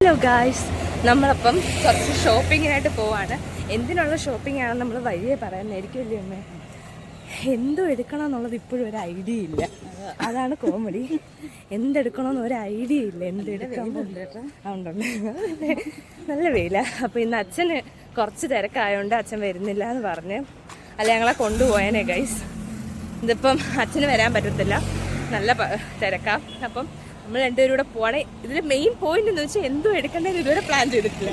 Hello guys നമ്മളപ്പം കുറച്ച് ഷോപ്പിങ്ങിനായിട്ട് പോവാണ്. എന്തിനുള്ള ഷോപ്പിംഗ് ആണെന്ന് നമ്മൾ വഴിയെ പറയാനായിരിക്കും അല്ലേ അമ്മേ? എന്തോ എടുക്കണം എന്നുള്ളത് ഇപ്പോഴും ഒരു ഐഡിയ ഇല്ല. അതാണ് കോമഡി എന്തെടുക്കണമെന്ന് ഒരു ഐഡിയ ഇല്ല. എന്തെടുക്കാൻ ആ, ഉണ്ടുണ്ട് നല്ല വെയില. അപ്പോൾ ഇന്ന് അച്ഛന് കുറച്ച് തിരക്കായതുകൊണ്ട് അച്ഛൻ വരുന്നില്ല എന്ന് പറഞ്ഞ്. അല്ല ഞങ്ങളെ കൊണ്ടുപോയേനെ ഗൈസ് ഇതിപ്പം അച്ഛന് വരാൻ പറ്റത്തില്ല. നല്ല തിരക്കാം. അപ്പം നമ്മൾ രണ്ടുപേരും കൂടെ പോവാണേ. ഇതിൽ മെയിൻ പോയിന്റ് എന്ന് വെച്ചാൽ എന്തോ എടുക്കേണ്ടത് ഇതുവരെ പ്ലാൻ ചെയ്തിട്ടില്ല.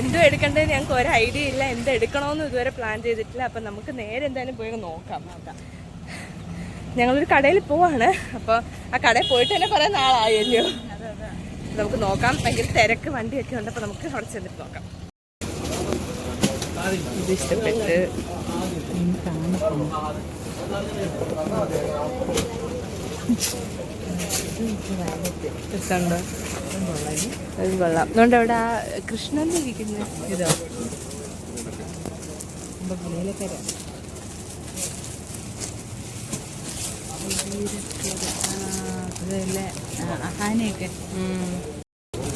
എന്തോ എടുക്കേണ്ടത് ഞങ്ങൾക്ക് ഒരു ഐഡിയ ഇല്ല. എന്ത് എടുക്കണമെന്ന് ഇതുവരെ പ്ലാൻ ചെയ്തിട്ടില്ല. അപ്പം നമുക്ക് നേരെ എന്തായാലും പോയി നോക്കാം നോക്കാം. ഞങ്ങളൊരു കടയിൽ പോവാണ്. അപ്പോൾ ആ കടയിൽ പോയിട്ട് തന്നെ കുറേ നാളായല്ലോ. നമുക്ക് നോക്കാം. ഭയങ്കര തിരക്ക് വണ്ടിയൊക്കെ ഉണ്ട് അപ്പോൾ നമുക്ക് അവിടെ ചെന്നിട്ട് നോക്കാം. ഇത് ഇഷ്ടപ്പെട്ട് രസമുണ്ടോ അത് കൊള്ളാം. അതുകൊണ്ട് അവിടെ ആ കൃഷ്ണൻ ഇരിക്കുന്നത് ഇതോ. അതല്ലേ. ഹാനയൊക്കെ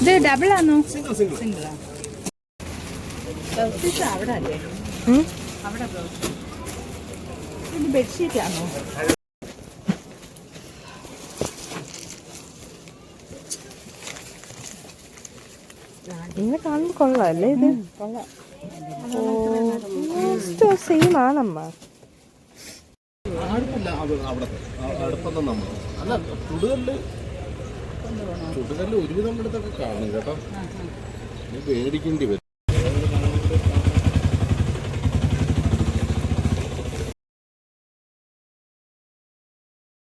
ഇത് ഡബിൾ ആണോ സിംഗിൾ സിംഗിളാ ബ്ലൗസ് അവിടെ അല്ലേ? അവിടെ ബ്ലൗസ് ഇത് ബെഡ്ഷീറ്റ് ആണോ? ഇങ്ങനെ കാണുമ്പോൾ കൊള്ളാം. അല്ലേ ഇത് സെയിം ആണമ്മ. ചുടുകല്ല് ഒരുവിധം ഇടത്തൊക്കെ കാണും കേട്ടോ. പേടിക്കേണ്ടി വരും.